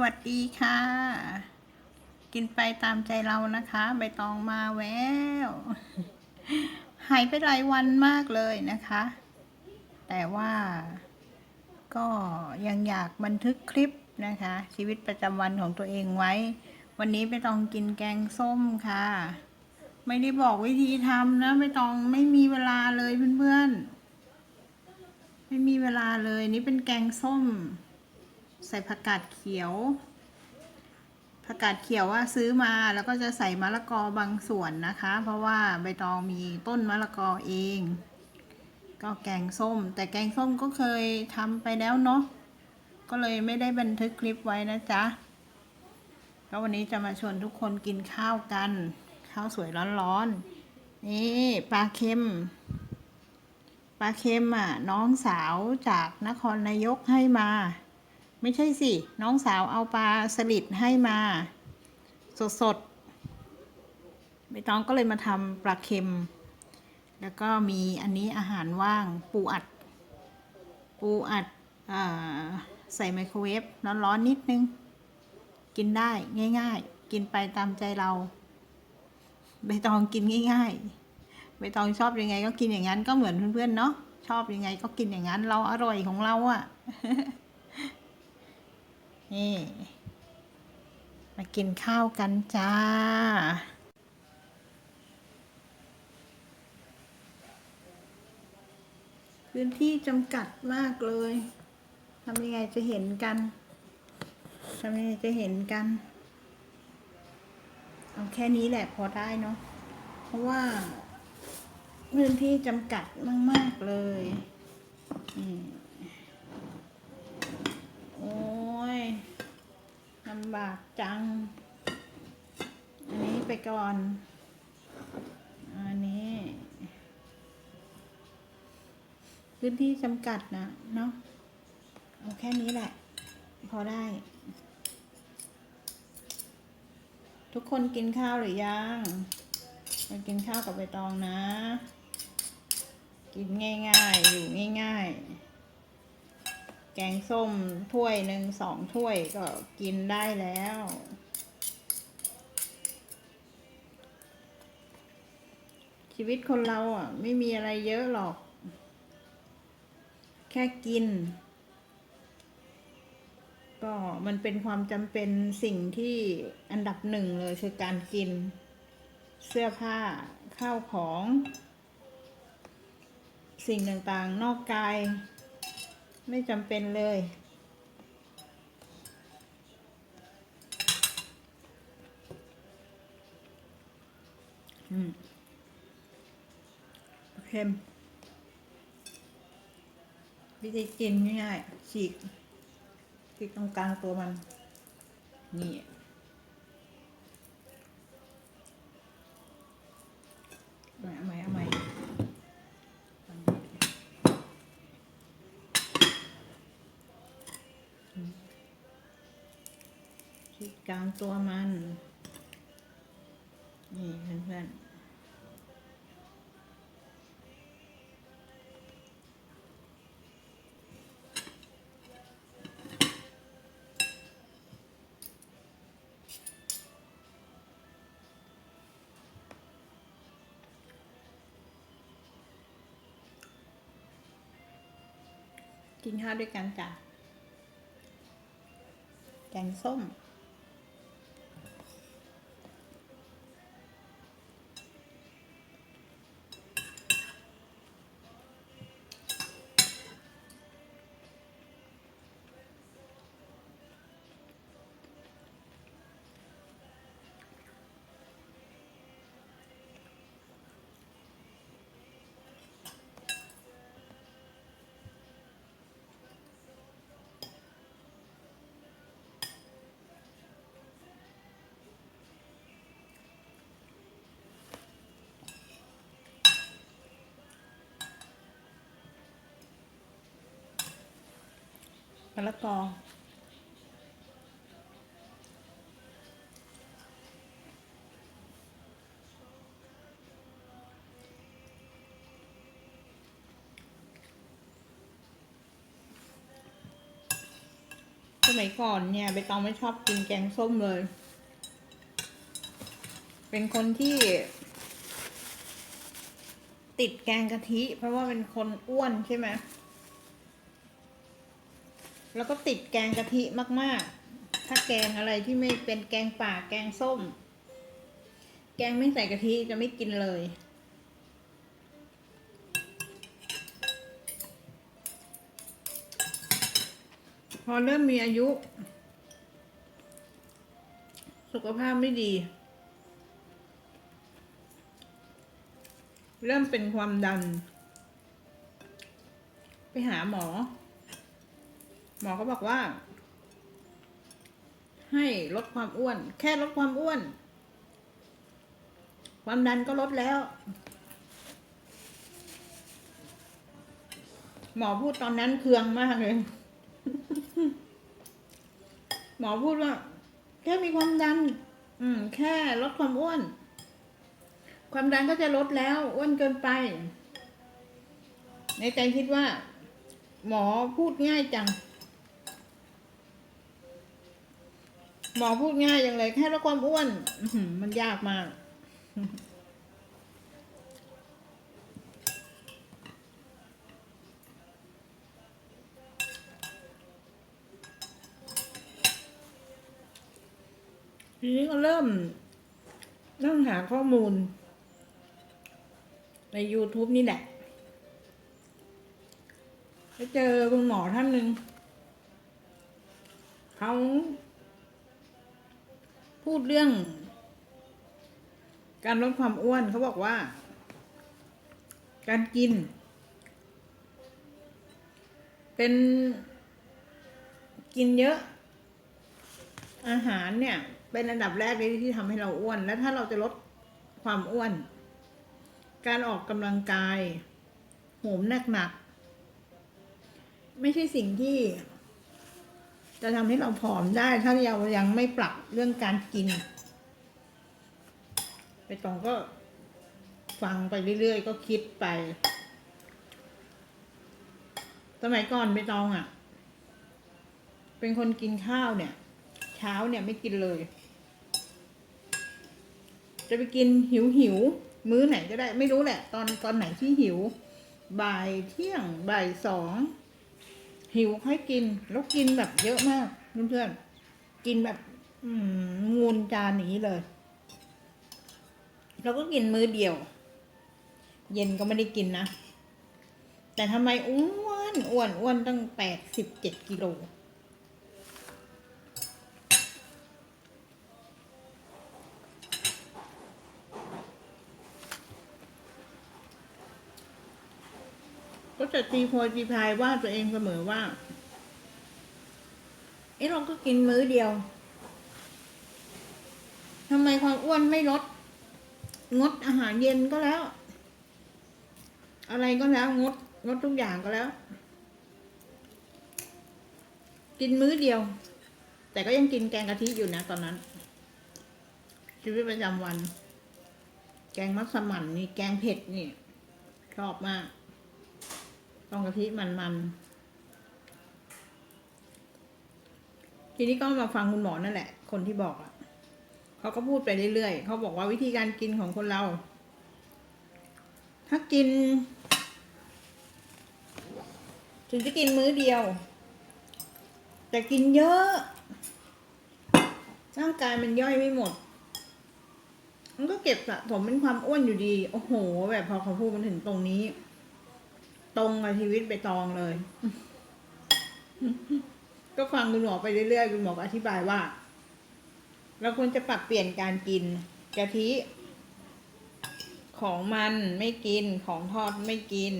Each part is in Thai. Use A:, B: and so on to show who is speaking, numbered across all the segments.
A: วัสดีค่ะ กินไปตามใจเรานะคะ ใบตองมาแววหายไปหลายวันมากเลยนะคะ แต่ว่า ก็ยังอยากบันทึกคลิปนะคะ ชีวิตประจำวันของตัวเองไว้ วันนี้ไปตองกินแกงส้มค่ะ ไม่ได้บอกวิธีทำนะไม่ตองไม่มีเวลาเลยเพื่อนๆไม่มีเวลาเลยนี่เป็นแกงส้ม ใส่ผักกาดเขียว ผักกาดเขียวว่าซื้อมาแล้วก็จะใส่มะละกอบางส่วนนะคะ เพราะว่าใบตองมีต้นมะละกอเอง ก็แกงส้ม แต่แกงส้มก็เคยทำไปแล้วเนาะก็เลยไม่ได้บันทึกคลิปไว้นะจ๊ะก็วันนี้จะมาชวนทุกคนกินข้าวกัน ข้าวสวยร้อนๆ นี่ปลาเค็ม ปลาเค็มอะ น้องสาวจากนครนายกให้มา ไม่ใช่สิ น้องสาวเอาปลาสลิดให้มา สดๆใบตองก็เลยมาทำปลาเค็ม แล้วก็มีอันนี้อาหารว่างปูอัด ปูอัดอใส่ไมโครเวฟร้อนๆนิดนึง กินได้ง่าย ๆ กินไปตามใจเรา ใบตองกินง่าย ๆ ใบตองชอบยังไงก็กินอย่างนั้นก็เหมือนเพื่อนๆเนาะชอบยังไงก็กินอย่างนั้นเราอร่อยของเราอะ่ะ นี่ มากินข้าวกันจ้า พื้นที่จำกัดมากเลยทำยังไงจะเห็นกันทำยังไงจะเห็นกัน เอาแค่นี้แหละพอได้เนาะ เพราะว่า พื้นที่จำกัดมาก ๆ เลย อืม โอ้ยลำบากจัง อันนี้ไปก่อน อันนี้ พื้นที่จำกัดนะเนาะเอาแค่นี้แหละ พอได้ ทุกคนกินข้าวหรือยังมากินข้าวกับใบตองนะ กินง่ายๆ อยู่ง่ายๆ แกงส้มถ้วยหนึ่งสองถ้วยก็กินได้แล้ว ชีวิตคนเราอะ ไม่มีอะไรเยอะหรอก แค่กิน ก็มันเป็นความจำเป็นสิ่งที่อันดับหนึ่งเลยคือการกิน เสื้อผ้าข้าวของ สิ่งต่างๆ นอกกาย ไม่จำเป็นเลย อืมเค็มวิธีกินง่ายๆฉีกที่ตรงกลางตัวมัน นี่ ตัวมัน นี่เพื่อนๆกินข้าวด้วยกันจ้ะแกงส้ม มะละกอสมัยก่อนเนี่ยใบตองไม่ชอบกินแกงส้มเลย เป็นคนที่ ติดแกงกะทิ เพราะว่าเป็นคนอ้วนใช่ไหม แล้วก็ติดแกงกะทิมาก ๆ ถ้าแกงอะไรที่ไม่เป็นแกงป่าแกงส้ม แกงไม่ใส่กะทิจะไม่กินเลย พอเริ่มมีอายุ สุขภาพไม่ดี เริ่มเป็นความดัน ไปหาหมอ หมอก็บอกว่า ให้ลดความอ้วน แค่ลดความอ้วน ความดันก็ลดแล้ว หมอพูดตอนนั้นเคืองมากเลย หมอพูดว่า แค่มีความดัน อืม แค่ลดความอ้วน ความดันก็จะลดแล้ว อ้วนเกินไป ในใจคิดว่า หมอพูดง่ายจัง หมอพูดง่ายอย่างเลยแค่ลดความอ้วนมันยากมาก ทีนี้ก็เริ่ม นั่งหาข้อมูล ใน YouTube นี่แหละไปเจอคุณหมอท่านหนึ่งเขา พูดเรื่อง การลดความอ้วนเขาบอกว่า การกิน เป็นกินเยอะ อาหารเนี่ย เป็นอันดับแรกเลยที่ทำให้เราอ้วน และถ้าเราจะลดความอ้วน การออกกำลังกายโหมหนักๆไม่ใช่สิ่งที่ จะทำให้เราผอมได้ถ้าเรายังไม่ปรับเรื่องการกิน ไปตองก็ฟังไปเรื่อยๆ ก็คิดไป สมัยก่อนไปตองอะ เป็นคนกินข้าวเนี่ย เช้าเนี่ยไม่กินเลย จะไปกินหิวหิวมื้อไหนก็ได้ไม่รู้แหละ ตอนตอนไหนที่หิว บ่ายเที่ยงบ่ายสอง หิวค่อยกิน แล้วกินแบบเยอะมากเพื่อนๆกินแบบงูนจานนี้เลย แล้วก็กินมื้อเดียว เย็นก็ไม่ได้กินนะ แต่ทำไมอ้วนอ้วนอ้วนตั้งแปดสิบเจ็ดกิโล ก็จะตีโพยตีพายว่าตัวเองเสมอว่า เอ๊ะเราก็กินมื้อเดียวทำไมความอ้วนไม่ลด งดอาหารเย็นก็แล้ว อะไรก็แล้วงดงดทุกอย่างก็แล้ว กินมื้อเดียว แต่ก็ยังกินแกงกะทิอยู่นะตอนนั้น ชีวิตประจำวัน แกงมัสมั่นนี่แกงเผ็ดนี่ ชอบมาก ตองกะทิมันๆ ทีนี้ก็มาฟังคุณหมอนั่นแหละ คนที่บอกอะเขาก็พูดไปเรื่อยๆ เขาบอกว่าวิธีการกินของคนเรา ถ้ากิน ถึงจะกินมื้อเดียว แต่กินเยอะร่างกายมันย่อยไม่หมด มันก็เก็บสะสมเป็นความอ้วนอยู่ดี โอ้โห แบบพอเขาพูดมันถึงตรงนี้ ตรงกับชีวิตไปตองเลย ก็ฟังคุณหมอไปเรื่อยๆคุณหมออธิบายว่า เราควรจะปรับเปลี่ยนการกินกะทิ ของมันไม่กินของทอดไม่กิน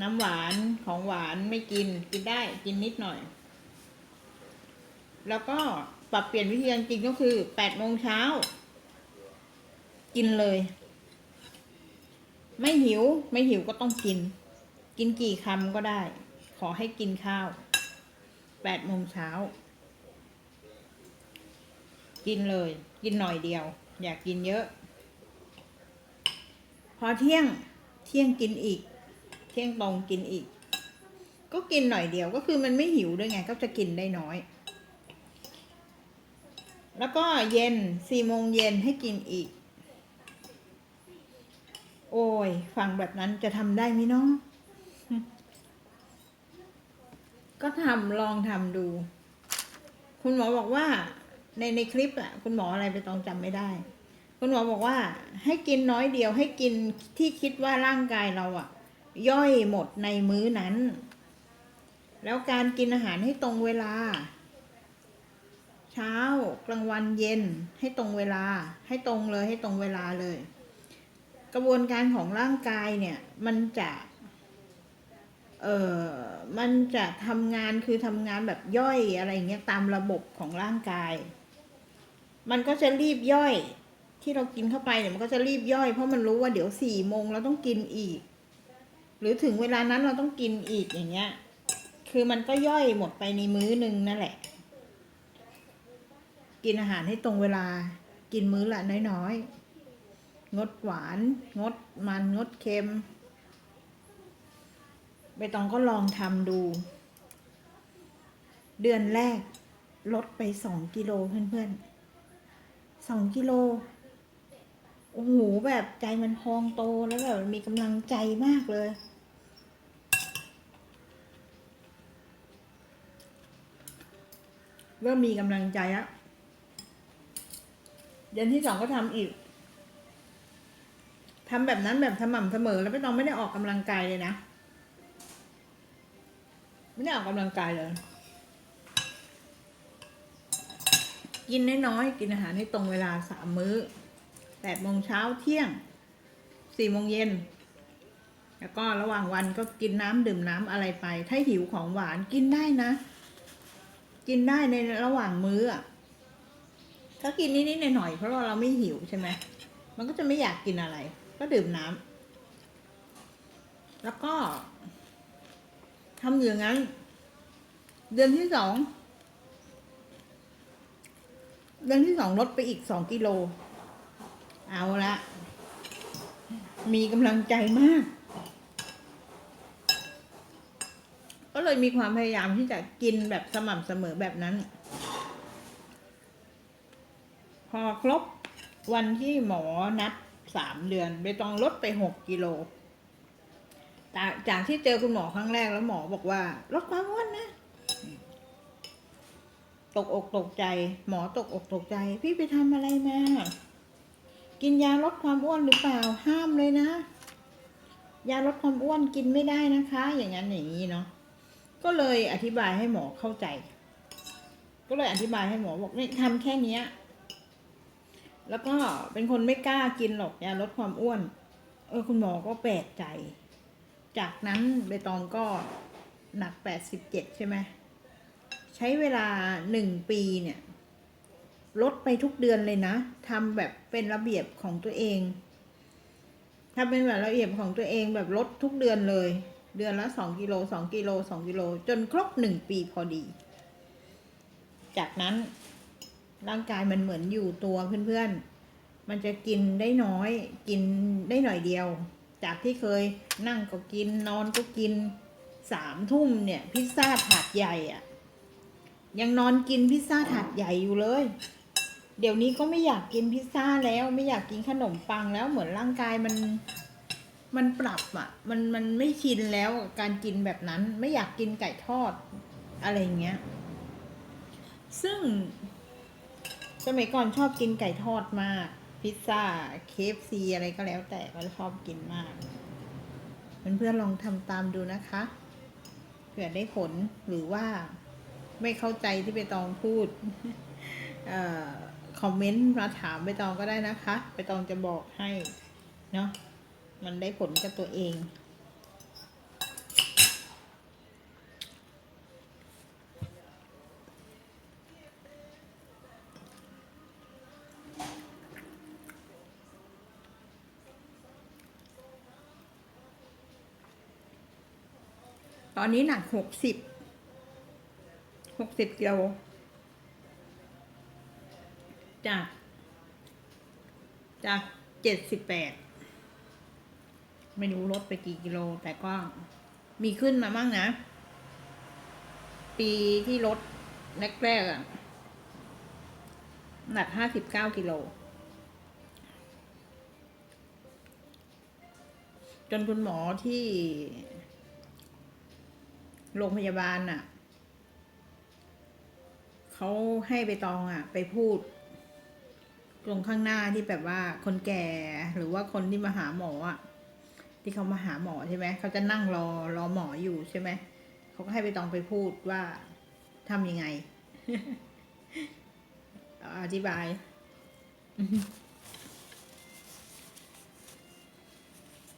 A: น้ำหวานของหวานไม่กิน กินได้กินนิดหน่อย แล้วก็ปรับเปลี่ยนวิธีการกินก็คือแปดโมงเช้า กินเลย ไม่หิว ไม่หิวก็ต้องกิน กินกี่คำก็ได้ ขอให้กินข้าวแปดโมงเช้า กินเลย กินหน่อยเดียว อยากกินเยอะ พอเที่ยงเที่ยงกินอีก เที่ยงตรงกินอีก ก็กินหน่อยเดียวก็คือมันไม่หิวด้วยไง ก็จะกินได้น้อย แล้วก็เย็นสี่โมงเย็นให้กินอีก โอ้ย ฟังแบบนั้นจะทำได้ไหมเนาะก็ทำลองทำดู คุณหมอบอกว่า ในในคลิปอะคุณหมออะไรไปต้องจำไม่ได้ คุณหมอบอกว่า ให้กินน้อยเดียว ให้กินที่คิดว่าร่างกายเราอะย่อยหมดในมื้อนั้น แล้วการกินอาหารให้ตรงเวลา เช้ากลางวันเย็นให้ตรงเวลา ให้ตรงเลยให้ตรงเวลาเลย กระบวนการของร่างกายเนี่ยมันจะเออมันจะทำงานคือทำงานแบบย่อยอะไรเงี้ยตามระบบของร่างกาย มันก็จะรีบย่อยที่เรากินเข้าไปเนี่ยมันก็จะรีบย่อยเพราะมันรู้ว่าเดี๋ยวสี่โมงเราต้องกินอีก หรือถึงเวลานั้นเราต้องกินอีกอย่างเงี้ย คือมันก็ย่อยหมดไปในมื้อหนึ่งนั่นแหละ กินอาหารให้ตรงเวลากินมื้อละน้อยๆ งดหวาน งดมันงดเค็มใบตองก็ลองทำดู เดือนแรกลดไปสองกิโลเพื่อนๆสองกิโลโอ้โหแบบใจมันพองโตแล้วแบบมีกำลังใจมากเลย เริ่มมีกำลังใจแล้วเดือนที่สองก็ทำอีก ทำแบบนั้นแบบสม่ำเสมอแล้วไม่ต้องไม่ได้ออกกำลังกายเลยนะ ไม่ได้ออกกำลังกายเลย กินน้อยๆกินอาหารให้ตรงเวลาสามมื้อแปดโมงเช้าเที่ยงสี่โมงเย็นแล้วก็ระหว่างวันก็กินน้ำดื่มน้ำอะไรไป ถ้าหิวของหวานกินได้นะ กินได้ในระหว่างมื้อถ้ากินนิดๆหน่อยๆเพราะว่าเราไม่หิวใช่ไหมมันก็จะไม่อยากกินอะไร ก็ดื่มน้ำแล้วก็ทำอย่างนั้น เดือนที่สองเดือนที่สองลดไปอีกสองกิโล เอาละมีกำลังใจมาก ก็เลยมีความพยายามที่จะกินแบบสม่ำเสมอแบบนั้น พอครบวันที่หมอนัด สามเดือนไปต้องลดไปหกกิโลจากจากที่เจอคุณหมอครั้งแรกแล้วหมอบอกว่าลดความอ้วนนะตกอกตกใจ หมอตกอกตกใจ พี่ไปทำอะไรมา กินยาลดความอ้วนหรือเปล่าห้ามเลยนะ ยาลดความอ้วนกินไม่ได้นะคะ อย่างนั้นอย่างนี้เนาะก็เลยอธิบายให้หมอเข้าใจ ก็เลยอธิบายให้หมอบอกนี่ทำแค่เนี้ย แล้วก็เป็นคนไม่กล้ากินหรอกยาลดความอ้วน เออคุณหมอก็แปลกใจ จากนั้นใบตองก็หนักแปดสิบเจ็ดใช่ไหมใช้เวลาหนึ่งปีเนี่ย ลดไปทุกเดือนเลยนะทำแบบเป็นระเบียบของตัวเองทำเป็นแบบระเบียบของตัวเองแบบลดทุกเดือนเลย เดือนละสองกิโลสองกิโลสองกิโลจนครบหนึ่งปีพอดี จากนั้น ร่างกายมันเหมือนอยู่ตัวเพื่อนๆ มันจะกินได้น้อย กินได้หน่อยเดียว จากที่เคยนั่งก็กินนอนก็กินสามทุ่มเนี่ยพิซซ่าถาดใหญ่อะยังนอนกินพิซซ่าถาดใหญ่อยู่เลย เดี๋ยวนี้ก็ไม่อยากกินพิซซ่าแล้วไม่อยากกินขนมปังแล้วเหมือนร่างกายมันมันปรับอะ่ะ มันมันไม่ชินแล้วกับการกินแบบนั้นไม่อยากกินไก่ทอดอะไรอย่างเงี้ย ซึ่ง สมัยก่อนชอบกินไก่ทอดมาก พิซซ่าเคฟซีอะไรก็แล้วแต่ก็ชอบกินมากเพื่อนๆลองทำตามดูนะคะเผื่อได้ผลหรือว่าไม่เข้าใจที่ใบตองพูดออคอมเมนต์มาถามใบตองก็ได้นะคะใบตองจะบอกให้ เนาะมันได้ผลกับตัวเอง อนนี้หนักหกสิบหกสิบกิโลจากจากเจ็ดสิบแปดไม่รู้ลดไปกี่กิโล แต่ก็มีขึ้นมาบ้างนะ ปีที่ลดแรกๆอะหนักห้าสิบเก้ากิโล จนคุณหมอที่ โรงพยาบาลน่ะเขาให้ไปตองอะ ไปพูดตรงข้างหน้าที่แบบว่าคนแก่หรือว่าคนที่มาหาหมออะ ที่เขามาหาหมอใช่ไหมเขาจะนั่งรอรอหมออยู่ใช่ไหมเขาก็ให้ไปตองไปพูดว่าทำยังไง อธิบาย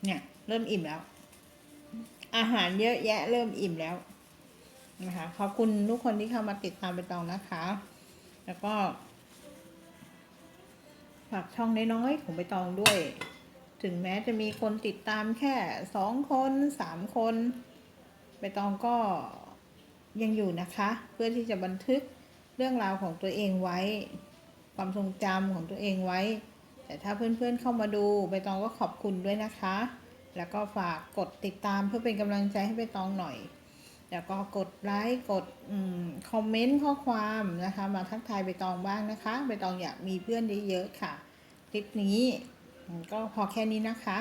A: เนี่ย เริ่มอิ่มแล้ว อาหารเยอะแยะเริ่มอิ่มแล้วนะคะขอบคุณทุกคนที่เข้ามาติดตามไปตองนะคะ แล้วก็ฝากช่องน้อยๆของใบตองด้วย ถึงแม้จะมีคนติดตามแค่สองคนสามคนใบตองก็ยังอยู่นะคะ เพื่อที่จะบันทึกเรื่องราวของตัวเองไว้ ความทรงจำของตัวเองไว้ แต่ถ้าเพื่อนๆเข้ามาดูใบตองก็ขอบคุณด้วยนะคะ แล้วก็ฝากกดติดตามเพื่อเป็นกำลังใจให้ใบตองหน่อย แล้วก็กดไลค์กดอคอมเมนต์ข้อความนะคะ มาทักทายใบตองบ้างนะคะใบตองอยากมีเพื่อนเยอะๆค่ะคลิปนี้ก็พอแค่นี้นะคะ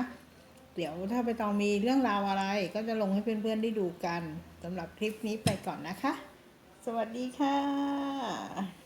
A: เดี๋ยวถ้าใบตองมีเรื่องราวอะไร ก็จะลงให้เพื่อนๆได้ดูกันสำหรับคลิปนี้ไปก่อนนะคะ สวัสดีค่ะ